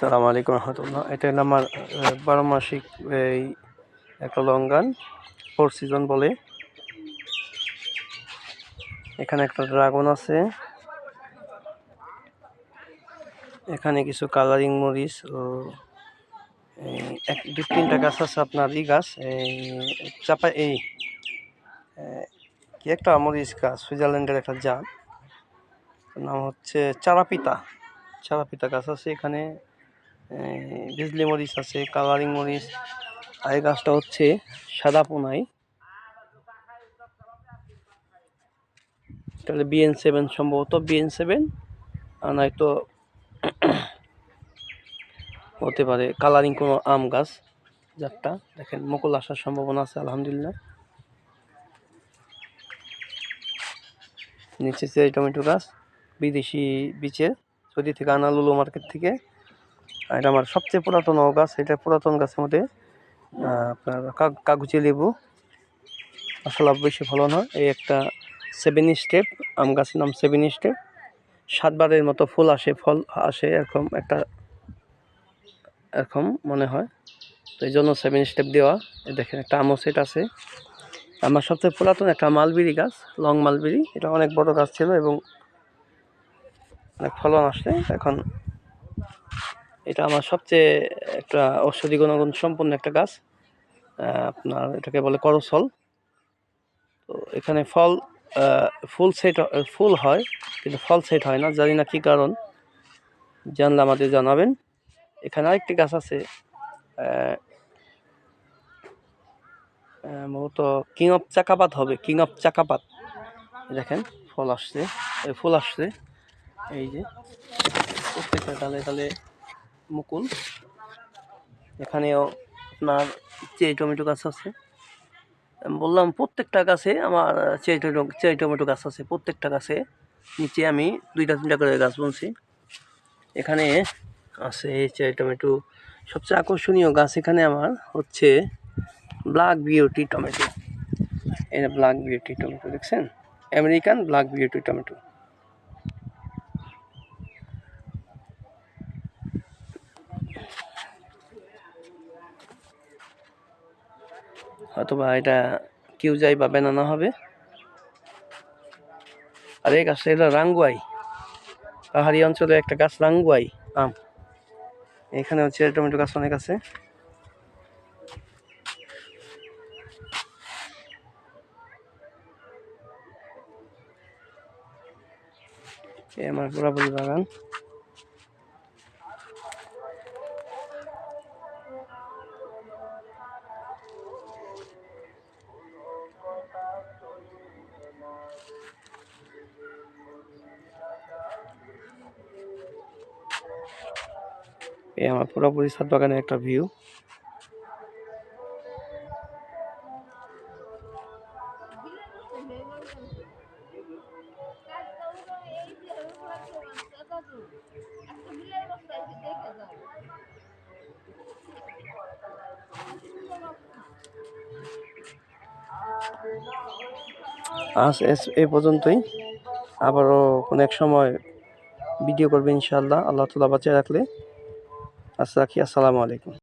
আসসালামু আলাইকুম রহমতুল্লাহ। এটা আমার বারো মাসিক, এই, একটা লঙ্গান ফোর সিজন বলে। এখানে একটা ড্রাগন আছে। এখানে কিছু কালারিং মরিচ ও এক দু তিনটা গাছ আছে আপনার, ই গাছ, এই, চাপা, এই কি একটা মরিচ গাছ, সুইজারল্যান্ডের একটা জাত। নাম হচ্ছে চারাপিতা। চারাপিতা গাছ আছে এখানে। বিজলি মরিচ আছে কালারিং মরিচ, আর এই গাছটা হচ্ছে সাদা পোনাই। তাহলে বিএন সেভেন সম্ভবত বিএন সেভেন আর নয়তো হতে পারে কালারিং কোনো আম গাছ যারটা দেখেন, মুকুল আসার সম্ভাবনা আছে, আলহামদুলিল্লাহ। নিচে টমেটো গাছ, বিদেশি বীচের সৌদি থেকে আনা লুলু মার্কেট থেকে এটা আমার সবচেয়ে পুরাতন গাছ, এটা পুরাতন গাছের মধ্যে আপনার কাগ- কাগজি লেবু। আসলে বেশি ফলন হয় এই একটা সেভেন স্টেপ আম গাছের নাম সেভেন স্টেপ সাতবারের মতো ফুল আসে, ফল আসে, এরকম একটা, এরকম মনে হয়। তো এই জন্য সেভেন স্টেপ দেওয়া। দেখেন, একটা আমও সেট আছে। আমার সবচেয়ে পুরাতন একটা মালবেরি গাছ, লং মালবেরি। এটা অনেক বড় গাছ ছিল এবং অনেক ফলন আসছে এখন এটা আমার সবচেয়ে একটা ঔষধি গুণাগুণ সম্পন্ন একটা গাছ। আপনার এটাকে বলে করসল। তো এখানে ফল ফুল সেট, ফুল হয়, কিন্তু ফল সেট হয় না, জানি না কী কারণ। জানলে আমাদের জানাবেন। এখানে আরেকটি গাছ আছে মূলত কিং অফ চাকাপাত হবে, কিং অফ চাকাপাত। দেখেন, ফল আসছে ফুল আসছে, এই যে, প্রত্যেকটা ডালে ডালে মুকুল এখানেও আপনার চেরি টমেটো গাছ আছে। আমি বললাম, প্রত্যেকটা গাছে আমার চেরি টমেটো চেরি টমেটো গাছ আছে। প্রত্যেকটা গাছে নিচে আমি দুইটা, তিনটা করে গাছ বুনছি। এখানে আছে চেরি টমেটো। সবচেয়ে আকর্ষণীয় গাছ এখানে আমার হচ্ছে ব্ল্যাক বিউটি টমেটো। এটা ব্ল্যাক বিউটি টমেটো, দেখছেন? American black beauty tomato. অথবা এটা কিউ যাই বা বেনানো হবে। আর এই গাছটা এটা রাঙ্গুয়াই। পাহাড়ি অঞ্চলে একটা গাছ, রাঙ্গুয়াই আম। এখানে হচ্ছে টমেটো গাছ অনেক আছে। আমার পুরাপুরি বাগান। এই আমার পুরোপুরি ছাদ বাগানের একটা ভিউ আজ এই পর্যন্তই। আবারও কোনো এক সময় ভিডিও করবে ইনশাআল্লাহ। আল্লাহ তালা বাঁচিয়ে রাখলে। আচ্ছা রাখি আসসালামু আলাইকুম